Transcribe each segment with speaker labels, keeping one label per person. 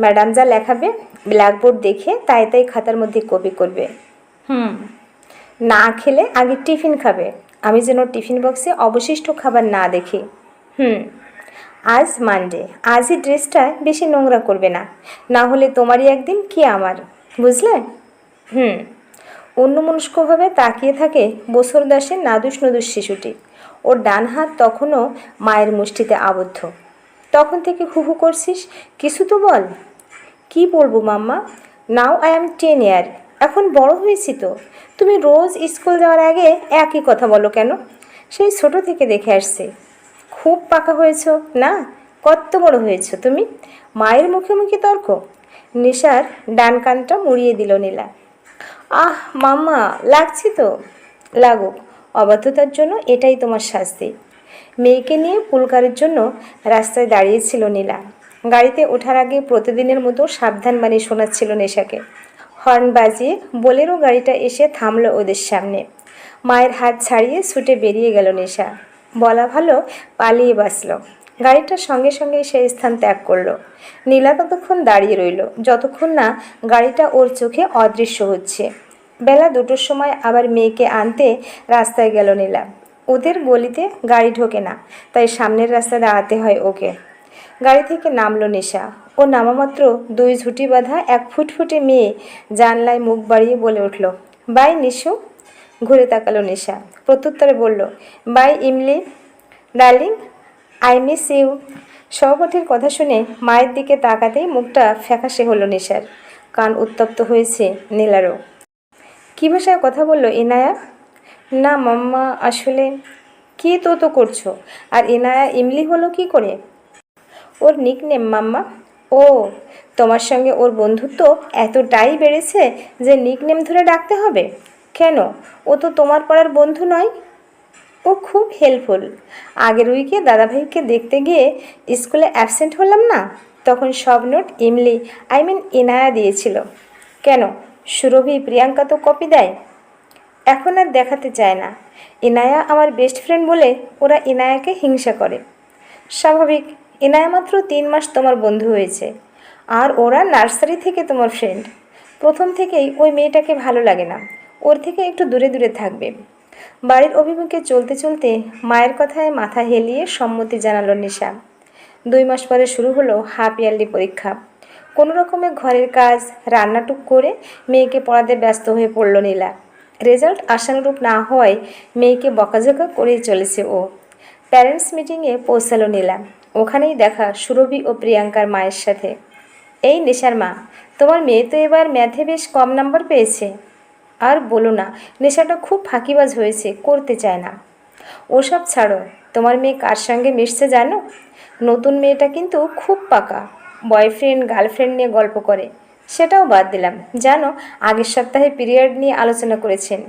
Speaker 1: Madam যা লেখাবে blackboard দেখে তাই তাই খাতার মধ্যে কপি করবে। হুম। না খেলে আগে টিফিন খাবে। আমি যেন টিফিন বক্সে অবশিষ্ট খাবার না দেখি। হুম। আজ মানডে আজই ড্রেসটা বেশি নোংরা করবে না। না হলে তোমারই একদিন কি আমার বুঝলে? হুম। অন্যমনস্কভাবে তাকিয়ে থাকে বসর দাসের নাদুস নদুস শিশুটি। ওর ডান হাত তখনও মায়ের মুষ্টিতে আবদ্ধ। তখন থেকে হুহু করছিস কিছু তো বল। কি বলব মাম্মা? Now I am ten year এখন বড় হয়েছি তো। তুমি রোজ স্কুল যাওয়ার আগে একই কথা বলো কেন? সেই ছোট থেকে দেখে আসছে। খুব পাকা হয়েছ, না? কত বড় হয়েছ তুমি। মায়ের মুখে মুখে তর্ক। নিশার ডান কানটা মুড়িয়ে দিল নীলা। আহ, মাম্মা, লাগছে তো? লাগুক। অবাধ্যতার জন্য এটাই তোমার শাস্তি। মেয়েকে নিয়ে পুলকারের জন্য রাস্তায় দাঁড়িয়েছিল নীলা। গাড়িতে ওঠার আগে প্রতিদিনের মতো সাবধান বাণী শোনাচ্ছিল নেশাকে। হর্ন বাজিয়ে বোলেরো গাড়িটা এসে থামল ওদের সামনে। মায়ের হাত ছাড়িয়ে ছুটে বেরিয়ে গেল নেশা। বলা ভালো পালিয়ে বাঁচল। গাড়িটার সঙ্গে সঙ্গে সেই স্থান ত্যাগ করল। নীলা ততক্ষণ দাঁড়িয়ে রইল। যতক্ষণ না গাড়িটা ওর চোখে অদৃশ্য হচ্ছে। বেলা দুটোর সময় আবার মেয়েকে আনতে রাস্তায় গেল নীলা। ওদের গলিতে গাড়ি ঢোকে না, তাই সামনের রাস্তায় দাঁড়াতে হয় ওকে। গাড়ি থেকে নামলো নেশা ও নামামাত্র দুই ঝুঁটি বাঁধা এক ফুটফুটে মেয়ে জানলায় মুখ বাড়িয়ে বলে উঠল, বাই নিশু। ঘুরে তাকালো নেশা। প্রত্যুত্তরে বলল, bye Imli, darling, I miss you. সহপাঠীর কথা শুনে মায়ের দিকে তাকাতেই মুখটা ফ্যাকাশে হলো নেশার। কান উত্তপ্ত হয়েছে নীলারও। কী ভাষায় কথা বলল এনায়া না মাম্মা, আসলে কী তো তো করছ? আর এনায়া ইমলি হলো কি করে? ওর নিকনেম মাম্মা। ও, তোমার সঙ্গে ওর বন্ধুত্ব এতটাই বেড়েছে যে নিকনেম ধরে ডাকতে হবে? কেন? ও তো তোমার পড়ার বন্ধু নয়। ও খুব হেল্পফুল আগের উইকে দাদাভাইকে দেখতে গিয়ে স্কুলে অ্যাবসেন্ট হলাম না? তখন সব note Imli I mean Inaya দিয়েছিল। কেন? সুরভি প্রিয়াঙ্কা তো কপি দেয়। এখন আর দেখাতে চায় না। ইনায়া আমার বেস্ট ফ্রেন্ড বলে ওরা ইনায়াকে হিংসা করে। স্বাভাবিক। ইনায়া মাত্র তিন মাস তোমার বন্ধু হয়েছে। আর ওরা নার্সারি থেকে তোমার ফ্রেন্ড প্রথম থেকেই ওই মেয়েটাকে ভালো লাগে না। ওর থেকে একটু দূরে দূরে থাকবে। বাড়ির অভিমুখে চলতে চলতে মায়ের কথায় মাথা হেলিয়ে সম্মতি জানালো নিশা। দুই মাস পরে শুরু হলো হাফ ইয়ারলি পরীক্ষা। কোনো রকমে ঘরের কাজ, রান্নাটুক করে মেয়েকে পড়াতে ব্যস্ত হয়ে পড়ল নীলা। রেজাল্ট আশানুরূপ না হওয়ায় মেয়েকে বকাঝকা করেই চলেছে ও। প্যারেন্টস মিটিংয়ে পৌঁছালো নীলা। ওখানেই দেখা সুরভি ও প্রিয়াঙ্কার মায়ের সাথে। এই নেশার মা, তোমার মেয়ে তো এবার ম্যাথে বেশ কম নাম্বার পেয়েছে। আর বলো না, নেশাটা খুব ফাঁকিবাজ হয়েছে, করতে চায় না। ওসব ছাড়ো, তোমার মেয়ে কার সঙ্গে মিশছে জানো? নতুন মেয়েটা কিন্তু খুব পাকা, বয়ফ্রেন্ড, গার্লফ্রেন্ড নিয়ে গল্প করে। সেটাও বাদ দিলাম। জানো, আগের সপ্তাহে পিরিয়ড নিয়ে আলোচনা করেছেন।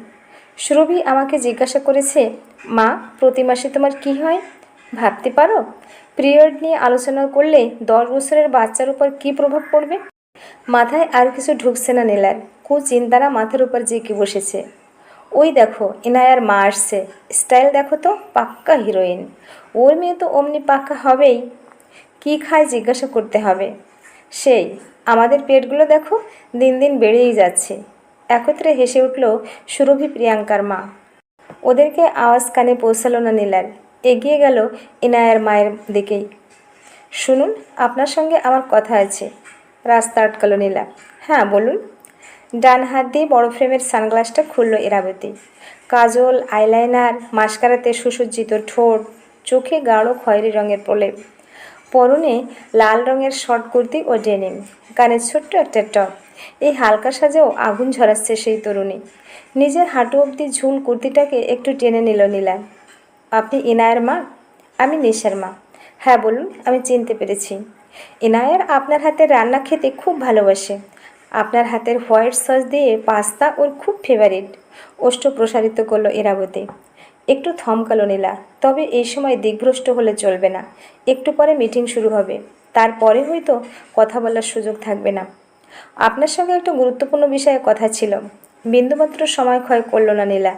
Speaker 1: সুরভি আমাকে জিজ্ঞাসা করেছে, মা, প্রতি মাসে তোমার কি হয়? ভাবতে পারো? পিরিয়ড নিয়ে আলোচনা করলে দশ বছরের বাচ্চার উপর কী প্রভাব পড়বে? মাথায় আর কিছু ঢুকছে না নীলার। কু চিন্তারা মাথার উপর জেঁকে বসেছে। ওই দেখো এনায়ার মা আসছে। স্টাইল দেখো তো, পাক্কা হিরোইন। ওর মেয়ে তো অমনি পাক্কা হবেই। কি খায় জিজ্ঞাসা করতে হবে। সেই, আমাদের পেটগুলো দেখো, দিন দিন বেড়েই যাচ্ছে। একত্রে হেসে উঠল সুরভি প্রিয়াঙ্কার মা। ওদেরকে আওয়াজ কানে পৌঁছালো না নীলার। এগিয়ে গেল ইনায়ার মায়ের দিকেই। শুনুন, আপনার সঙ্গে আমার কথা আছে। রাস্তা আটকালো নীলা। হ্যাঁ বলুন। ডান হাত দিয়ে বড় ফ্রেমের সানগ্লাসটা খুলল এরাবতী কাজল, আইলাইনার, মাস্কারাতে সুসজ্জিত ঠোঁট, চোখে গাঢ় খয়েরি রঙের প্রলেপ। পরনে লাল রঙের শর্ট কুর্তি ও ডেনিম। কানে ছোট্ট একটা টপ। এই হালকা সাজেও আগুন ঝরাচ্ছে সেই তরুণী। নিজের হাঁটু অবধি ঝুল কুর্তিটাকে একটু টেনে নিল নীলা। আপনি ইনায়ের মা? আমি নিশার মা। হ্যাঁ বলুন, আমি চিনতে পেরেছি। ইনায়ার আপনার হাতের রান্না খেতে খুব ভালোবাসে। আপনার হাতের হোয়াইট সস দিয়ে পাস্তা ওর খুব ফেভারিট ওষ্ঠ প্রসারিত করল এরাবতী একটু থমকালো নীলা। তবে এই সময় দিগ্ভ্রষ্ট হলে চলবে না। একটু পরে মিটিং শুরু হবে। তারপরে হয়তো কথা বলার সুযোগ থাকবে না। আপনার সঙ্গে একটা গুরুত্বপূর্ণ বিষয়ে কথা ছিল। বিন্দুমাত্র সময় ক্ষয় করল না নীলা।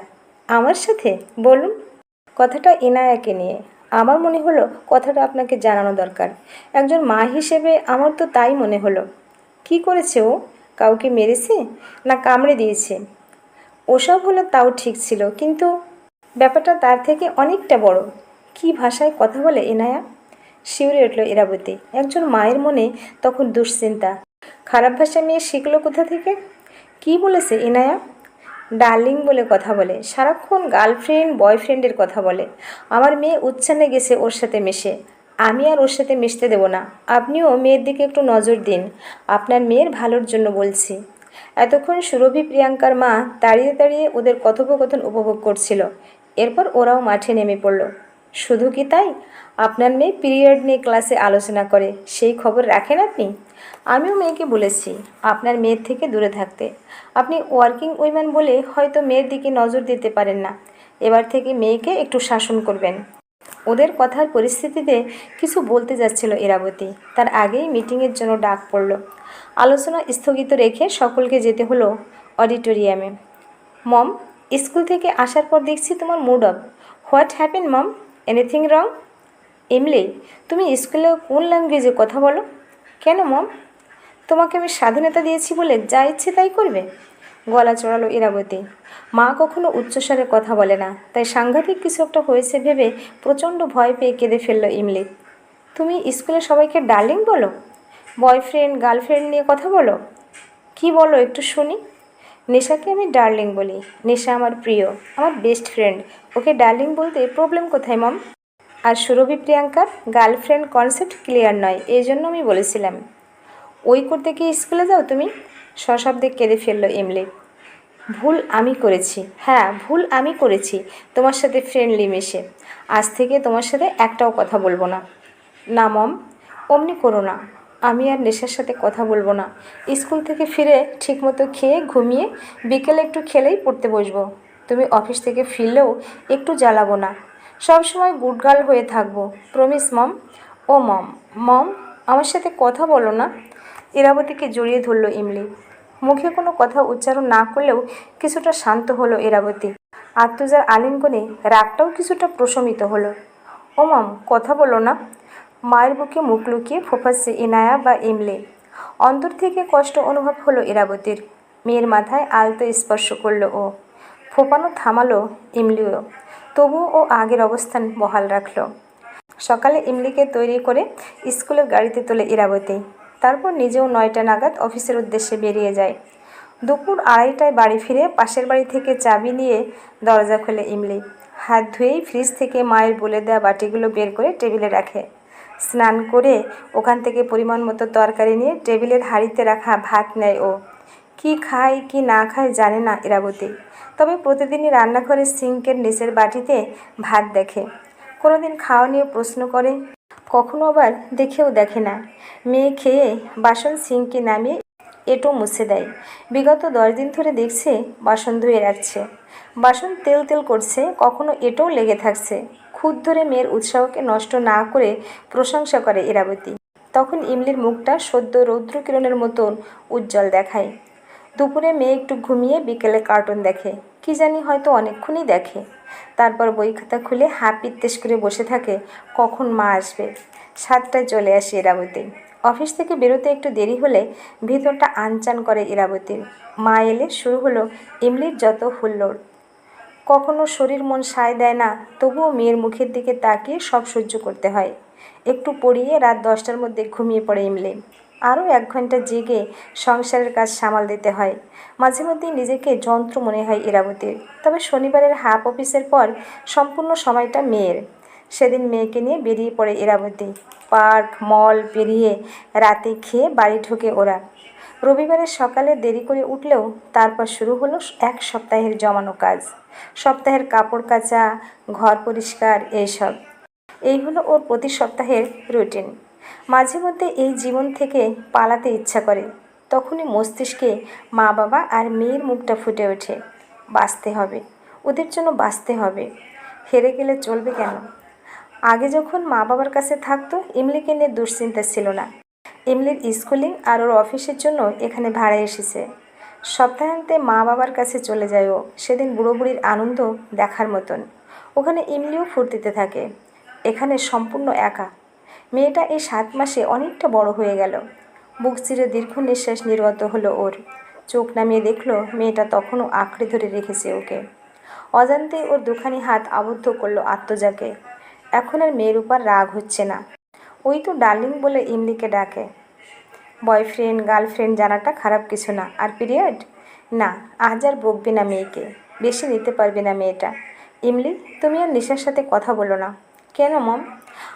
Speaker 1: আমার সাথে? বলুন। কথাটা ইনায়াকে নিয়ে। আমার মনে হলো কথাটা আপনাকে জানানো দরকার। একজন মা হিসেবে আমার তো তাই মনে হলো। কি করেছে ও? কাউকে মেরেছে? না কামড়ে দিয়েছে? ওসব হলো তাও ঠিক ছিল, কিন্তু ব্যাপারটা তার থেকে অনেকটা বড়। কি ভাষায় কথা বলে এনায়া শিউরে উঠল ইরাবতী। একজন মায়ের মনে তখন দুশ্চিন্তা। খারাপ ভাষা মেয়ে শিখলো কোথা থেকে? কি বলেছে এনায়া ডার্লিং বলে কথা বলে, সারাক্ষণ গার্লফ্রেন্ড, বয়ফ্রেন্ডের কথা বলে। আমার মেয়ে উচ্ছানে গেছে ওর সাথে মেশে। আমি আর ওর সাথে মিশতে দেব না। আপনিও মেয়ের দিকে একটু নজর দিন। আপনার মেয়ের ভালোর জন্য বলছি। এতক্ষণ সুরভি, প্রিয়াঙ্কার মা দাঁড়িয়ে দাঁড়িয়ে ওদের কথোপকথন উপভোগ করছিল। এরপর ওরাও মাঠে নেমে পড়ল। শুধু কি তাই? আপনার মেয়ে পিরিয়ড নিয়ে ক্লাসে আলোচনা করে, সেই খবর রাখেন আপনি? আমিও মেয়েকে বলেছি, আপনার মেয়ের থেকে দূরে থাকতে। আপনি ওয়ার্কিং উইম্যান বলে হয়তো মেয়ের দিকে নজর দিতে পারেন না। এবার থেকে মেয়েকে একটু শাসন করবেন। ওদের কথার পরিস্থিতিতে কিছু বলতে যাচ্ছিল ইরাবতী। তার আগেই মিটিংয়ের জন্য ডাক পড়ল। আলোচনা স্থগিত রেখে সকলকে যেতে হলো অডিটোরিয়ামে। মম, স্কুল থেকে আসার পর দেখছি তোমার mood off. What happen mom? Anything wrong Imli তুমি স্কুলে কোন ল্যাঙ্গুয়েজে কথা বলো? কেন মম তোমাকে আমি স্বাধীনতা দিয়েছি বলে যা ইচ্ছে তাই করবে? গলা চড়ালো ইরাবতী। মা কখনো উচ্চস্বরে কথা বলে না, তাই সাংঘাতিক কিছু একটা হয়েছে ভেবে প্রচণ্ড ভয় পেয়ে কেঁদে ফেলল ইমলি। তুমি স্কুলে সবাইকে ডার্লিং বলো? বয়ফ্রেন্ড গার্লফ্রেন্ড নিয়ে কথা বলো? কি বলো, একটু শুনি। নেশাকে আমি ডার্লিং বলি। নেশা আমার প্রিয়, আমার বেস্ট ফ্রেন্ড। ওকে ডার্লিং বলতে প্রবলেম কোথায়, মম? আর সুরভি প্রিয়াঙ্কার, গার্লফ্রেন্ড কনসেপ্ট ক্লিয়ার নয়, এই জন্য আমি বলেছিলাম। ওই করতে কি স্কুলে যাও তুমি? সশব্দে কেঁদে ফেলল এমলে ভুল আমি করেছি। হ্যাঁ ভুল আমি করেছি। তোমার সাথে ফ্রেন্ডলি মেশে। আজ থেকে তোমার সাথে একটাও কথা বলব না। না, মম। অমনি করো না। আমি আর নেশার সাথে কথা বলব না। স্কুল থেকে ফিরে ঠিকমতো খেয়ে, ঘুমিয়ে বিকেলে একটু খেলেই পড়তে বসবো। তুমি অফিস থেকে ফিরলেও একটু জ্বালাবো না। সব সময় গুড গার্ল হয়ে থাকব। প্রমিস, মম। ও, মম। মম, আমার সাথে কথা বলো না। ইরাবতীকে জড়িয়ে ধরল ইমলি। মুখে কোনো কথা উচ্চারণ না করলেও কিছুটা শান্ত হলো ইরাবতী। আত্মজার আলিঙ্গনে রাগটাও কিছুটা প্রশমিত হলো। ও, মম, কথা বলো না। মায়ের বুকে মুখ লুকিয়ে ফোফাচ্ছে ইনায়া বা ইমলে। অন্তর থেকে কষ্ট অনুভব হলো ইরাবতীর। মেয়ের মাথায় আলতো স্পর্শ করল ও। ফোপানো থামালো ইমলিও। তবুও ও আগের অবস্থান বহাল রাখল। সকালে ইমলিকে তৈরি করে স্কুলের গাড়িতে তোলে ইরাবতী। তারপর নিজেও নয়টা নাগাদ অফিসের উদ্দেশ্যে বেরিয়ে যায়। দুপুর আড়াইটায় বাড়ি ফিরে পাশের বাড়ি থেকে চাবি নিয়ে দরজা খোলে ইমলি। হাত ধুয়েই ফ্রিজ থেকে মায়ের বলে দেওয়া বাটিগুলো বের করে টেবিলে রাখে। স্নান করে ওখান থেকে পরিমাণ মতো তরকারি নিয়ে টেবিলের হাঁড়িতে রাখা ভাত নেয় ও। কি খায়, কি না খায় জানে না ইরাবতী। তবে প্রতিদিনই রান্নাঘরের সিঙ্কের নিচের বাটিতে ভাত দেখে। কোনোদিন খাওয়া নিয়ে প্রশ্ন করে, কখনো আবার দেখেও দেখে না। মেয়ে খেয়ে বাসন সিঙ্কে নামিয়ে এটো মুছে দেয়। বিগত দশ দিন ধরে দেখছে বাসন ধুয়ে রাখছে। বাসন তেল তেল করছে, কখনো এটোও লেগে থাকছে। খুদ ধরে মেয়ের উৎসাহকে নষ্ট না করে প্রশংসা করে ইরাবতী। তখন ইমলির মুখটা সদ্য রৌদ্রকিরণের মতন উজ্জ্বল দেখায়। দুপুরে মেয়ে একটু ঘুমিয়ে বিকেলে কার্টুন দেখে। কি জানি হয়তো অনেকক্ষণই দেখে। তারপর বই খাতা খুলে হাঁ পিত্তেস করে বসে থাকে, কখন মা আসবে? সাতটায় চলে আসে ইরাবতী। অফিস থেকে বেরোতে একটু দেরি হলে ভিতরটা আনচান করে ইরাবতীর। মা এলে শুরু হলো ইমলির যত হুল্লোড়। কখনো শরীর মন সায় দেয় না, তবুও মেয়ের মুখের দিকে তাকিয়ে সব সহ্য করতে হয়। একটু পড়িয়ে রাত দশটার মধ্যে ঘুমিয়ে পড়ে ইমলি। আরও এক ঘণ্টা জেগে সংসারের কাজ সামাল দিতে হয়। মাঝে মধ্যেই নিজেকে যন্ত্র মনে হয় ইরাবতীর তবে শনিবারের হাফ অফিসের পর সম্পূর্ণ সময়টা মেয়ের। সেদিন মেয়েকে নিয়ে বেরিয়ে পড়ে ইরাবতী পার্ক, মল পেরিয়ে রাতে খেয়ে বাড়ি ঢোকে ওরা। রবিবারের সকালে দেরি করে উঠলেও তারপর শুরু হলো এক সপ্তাহের জমানো কাজ। সপ্তাহের কাপড় কাচা, ঘর পরিষ্কার এইসব। এই হলো ওর প্রতি সপ্তাহের রুটিন। মাঝে মধ্যে এই জীবন থেকে পালাতে ইচ্ছা করে। তখনই মস্তিষ্কে মা বাবা আর মেয়ের মুখটা ফুটে ওঠে। বাঁচতে হবে। ওদের জন্য বাঁচতে হবে। হেরে গেলে চলবে কেন? আগে যখন মা বাবার কাছে থাকতো, ইমলিকে নিয়ে দুশ্চিন্তা ছিল না। ইমলির স্কুলিং আর ওর অফিসের জন্য এখানে ভাড়া এসেছে। সপ্তাহান্তে মা বাবার কাছে চলে যায় ও সেদিন বুড়ো বুড়ির আনন্দ দেখার মতন। ওখানে ইমলিও ফুর্তিতে থাকে। এখানে সম্পূর্ণ একা। মেয়েটা এই সাত মাসে অনেকটা বড় হয়ে গেল। বুক চিরে দীর্ঘ নিঃশ্বাস নির্গত হলো ওর। চোখ নামিয়ে দেখল মেয়েটা তখনও আঁকড়ে ধরে রেখেছে ওকে। অজান্তে ওর দুখানি হাত আবদ্ধ করল আত্মজাকে। এখন আর মেয়ের উপর রাগ হচ্ছে না। ওই তো ডার্লিং বলে ইমলিকে ডাকে। বয়ফ্রেন্ড, গার্লফ্রেন্ড জানাটা খারাপ কিছু না। আর পিরিয়ড? না, আজ আর বকবে না মেয়েকে। বেশি নিতে পারবে না মেয়েটা। ইমলি, তুমি আর নিশার সাথে কথা বলো না। কেন, মম?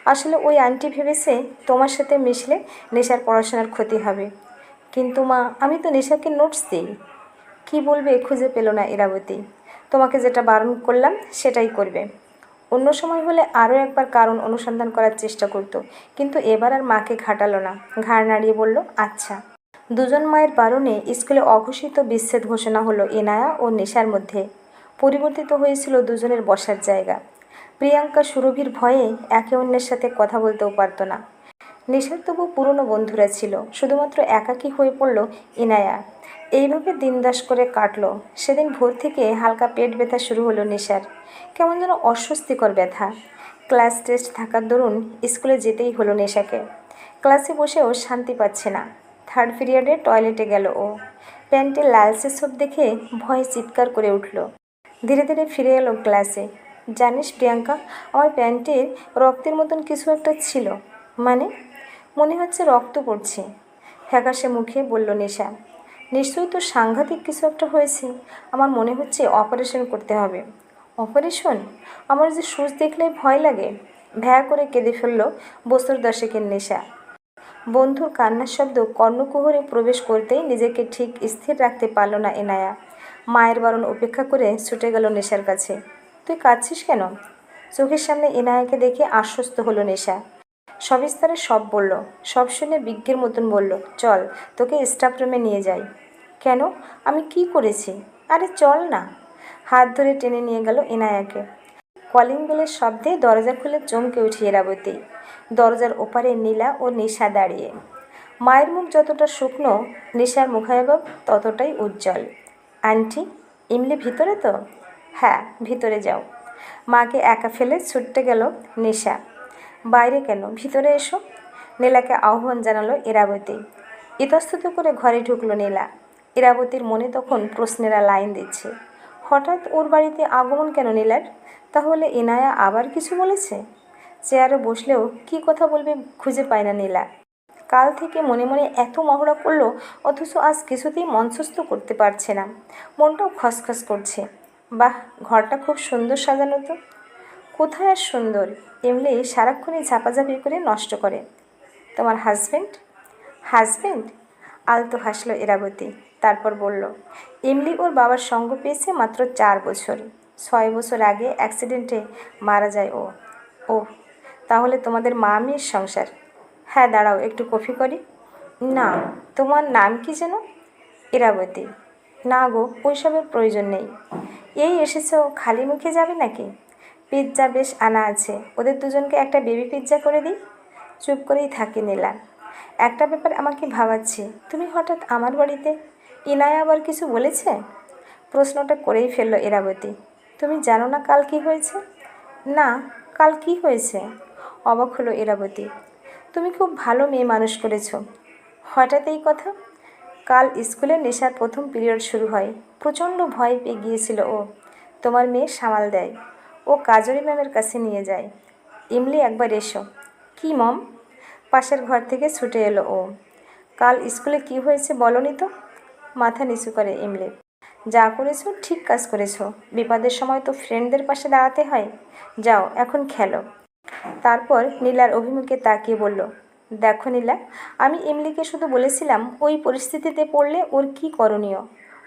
Speaker 1: আসলে ওই আন্টি ভেবেছে তোমার সাথে মিশলে নেশার পড়াশোনার ক্ষতি হবে। কিন্তু মা, আমি তো নেশাকে নোটস দিই। কী বলবে খুঁজে পেল না ইরাবতী। তোমাকে যেটা বারণ করলাম সেটাই করবে। অন্য সময় হলে আরও একবার কারণ অনুসন্ধান করার চেষ্টা করতো, কিন্তু এবার আর মাকে ঘাটালো না। ঘাড় নাড়িয়ে বলল আচ্ছা। দুজন মায়ের বারণে স্কুলে অঘোষিত বিচ্ছেদ ঘোষণা হলো এনায়া ও নেশার মধ্যে। পরিবর্তিত হয়েছিল দুজনের বসার জায়গা। প্রিয়াঙ্কা সুরভির ভয়ে একে অন্যের সাথে কথা বলতেও পারতো না। নেশার তবু পুরনো বন্ধুরা ছিল, শুধুমাত্র একাকী হয়ে পড়ল ইনায়া এইভাবে দিনদাস করে কাটলো। সেদিন ভোর থেকে হালকা পেট ব্যথা শুরু হলো নেশার। কেমন যেন অস্বস্তিকর ব্যথা। ক্লাস টেস্ট থাকার দরুন স্কুলে যেতেই হলো নেশাকে। ক্লাসে বসেও শান্তি পাচ্ছে না। থার্ড পিরিয়ডে টয়লেটে গেল ও। প্যান্টে লালচে সব দেখে ভয়ে চিৎকার করে উঠল। ধীরে ধীরে ফিরে এলো ক্লাসে। জানিস প্রিয়াঙ্কা, আমার প্যান্টের রক্তের মতন কিছু একটা ছিল। মানে? মনে হচ্ছে রক্ত পড়ছে। ফ্যাকাশে মুখে বলল নেশা। নিশ্চয়ই তো সাংঘাতিক কিছু একটা হয়েছে। আমার মনে হচ্ছে অপারেশন করতে হবে। অপারেশন আমার যে সুচ দেখলে ভয় লাগে। ভ্যা করে কেঁদে ফেলল বছর দশেকের নেশা। বন্ধুর কান্নার শব্দ কর্ণকুহরে প্রবেশ করতেই নিজেকে ঠিক স্থির রাখতে পারল না এনায়া। মায়ের বারণ উপেক্ষা করে ছুটে গেল নেশার কাছে। তুই কাঁদছিস কেন? চোখের সামনে এনায়াকে দেখে আশ্বস্ত হলো নেশা। সবিস্তারে সব বলল, সব শুনে বিজ্ঞের মতন বলল, চল, তোকে স্টাফ রুমে নিয়ে যাই। কেন? আমি কি করেছি? আরে চল না। হাত ধরে টেনে নিয়ে গেল এনায়াকে। কলিং বেলের শব্দে দরজা খুলে চমকে উঠি এরাবতী। দরজার ওপারে নীলা ও নিশা দাঁড়িয়ে। মায়ের মুখ যতটা শুকনো, নিশার মুখায়ভাব ততটাই উজ্জ্বল। আন্টি, ইমলি ভিতরে তো? হ্যাঁ ভিতরে যাও। মাকে একা ফেলে ছুটতে গেল নিশা। বাইরে কেন? ভিতরে এসো। নীলাকে আহ্বান জানালো ইরাবতী। ইতস্তত করে ঘরে ঢুকলো নীলা। ইরাবতীর মনে তখন প্রশ্নেরা লাইন দিচ্ছে। হঠাৎ ওর বাড়িতে আগমন কেন নীলার? তাহলে ইনায়া আবার কিছু বলেছে? চেয়ারে বসলেও কি কথা বলবে খুঁজে পায় না নীলা। কাল থেকে মনে মনে এত মহড়া করল, অথচ আজ কিছুতেই মঞ্চস্থ করতে পারছে না। মনটাও খসখস করছে। বাহ, ঘরটা খুব সুন্দর সাজানো তো। কোথায় আর সুন্দর? এমনি সারাক্ষণই ঝাপাঝাপি করে নষ্ট করে। তোমার হাজবেন্ড হাজবেন্ড আলতো হাসলো এরাবতী, তারপর বলল এমলি ওর বাবার সঙ্গ পেয়েছে মাত্র চার বছর। ছয় বছর আগে অ্যাক্সিডেন্টে মারা যায় ও। ও তাহলে তোমাদের মা মেয়ের সংসার? হ্যাঁ দাঁড়াও, একটু কফি করি? না, তোমার নাম কি যেন? ইরাবতী না গো, ওইসবের প্রয়োজন নেই। এই এসেছ, খালি মুখে যাবে নাকি? পিৎজা বেশ আনা আছে। ওদের দুজনকে একটা বেবি পিৎজা করে দিই। চুপ করেই থাকি নিলাম একটা ব্যাপার আমাকে ভাবাচ্ছে, তুমি হঠাৎ আমার বাড়িতে ইনায়া আবার কিছু বলেছে? প্রশ্নটা করেই ফেলল এরাবতী। তুমি জানো না কাল কি হয়েছে? না, কাল কি হয়েছে? অবাক হলো এরাবতী। তুমি খুব ভালো মেয়ে মানুষ করেছ। হঠাৎ এই কথা? কাল স্কুলে নেশার প্রথম পিরিয়ড শুরু হয়। প্রচণ্ড ভয় পেয়ে গিয়েছিল ও। তোমার মেয়ে সামাল দেয়। ও কাজরি ম্যামের কাছে নিয়ে যায়। ইমলি, একবার এসো। কি, মম? পাশের ঘর থেকে ছুটে এলো ও। কাল স্কুলে কি হয়েছে বলনি তো? মাথা নিচু করে ইমলি। যা করেছ, ঠিক কাজ করেছ। বিপদের সময় তো ফ্রেন্ডদের পাশে দাঁড়াতে হয়। যাও, এখন খেলো। তারপর নীলার অভিমুখে তাকিয়ে বলল, দেখো নীলা, আমি ইমলিকে শুধু বলেছিলাম ওই পরিস্থিতিতে পড়লে ওর কি করণীয়?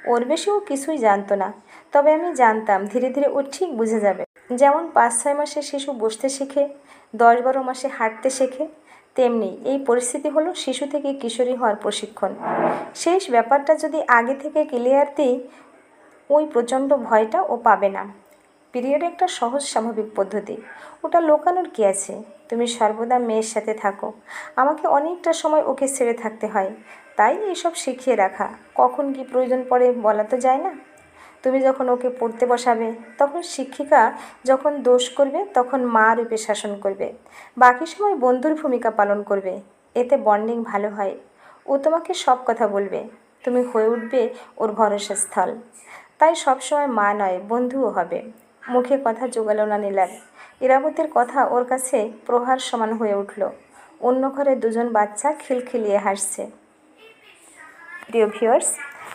Speaker 1: ওর বেশি ও কিছুই জানতো না। তবে আমি জানতাম, ধীরে ধীরে ও ঠিক বুঝে যাবে। যেমন পাঁচ ছয় মাসে শিশু বসতে শেখে, দশ বারো মাসে হাঁটতে শেখে, তেমনি এই পরিস্থিতি হলো শিশু থেকে কিশোরী হওয়ার প্রশিক্ষণ। শেষ ব্যাপারটা যদি আগে থেকে ক্লিয়ার দিই, ওই প্রচণ্ড ভয়টা ও পাবে না। পিরিয়ড একটা সহজ স্বাভাবিক পদ্ধতি। ওটা লোকানোর কী আছে? তুমি সর্বদা মেয়ের সাথে থাকো। আমাকে অনেকটা সময় ওকে ছেড়ে থাকতে হয়। তাই এইসব শিখিয়ে রাখা। কখন কি প্রয়োজন পড়ে বলা তো যায় না। তুমি যখন ওকে পড়তে বসাবে, তখন শিক্ষিকা যখন দোষ করবে, তখন মা রূপে শাসন করবে। বাকি সময় বন্ধুর ভূমিকা পালন করবে। এতে বন্ডিং ভালো হয়। ও তোমাকে সব কথা বলবে। তুমি হয়ে উঠবে ওর ভরসা স্থল তাই সবসময় মা নয়, বন্ধুও হবে। মুখে কথা জোগালো না নীলার। ইরাবতীর কথা ওর কাছে প্রহার সমান হয়ে উঠল। অন্য ঘরে দুজন বাচ্চা খিলখিলিয়ে হাসছে। প্রিয় ভিউয়ার্স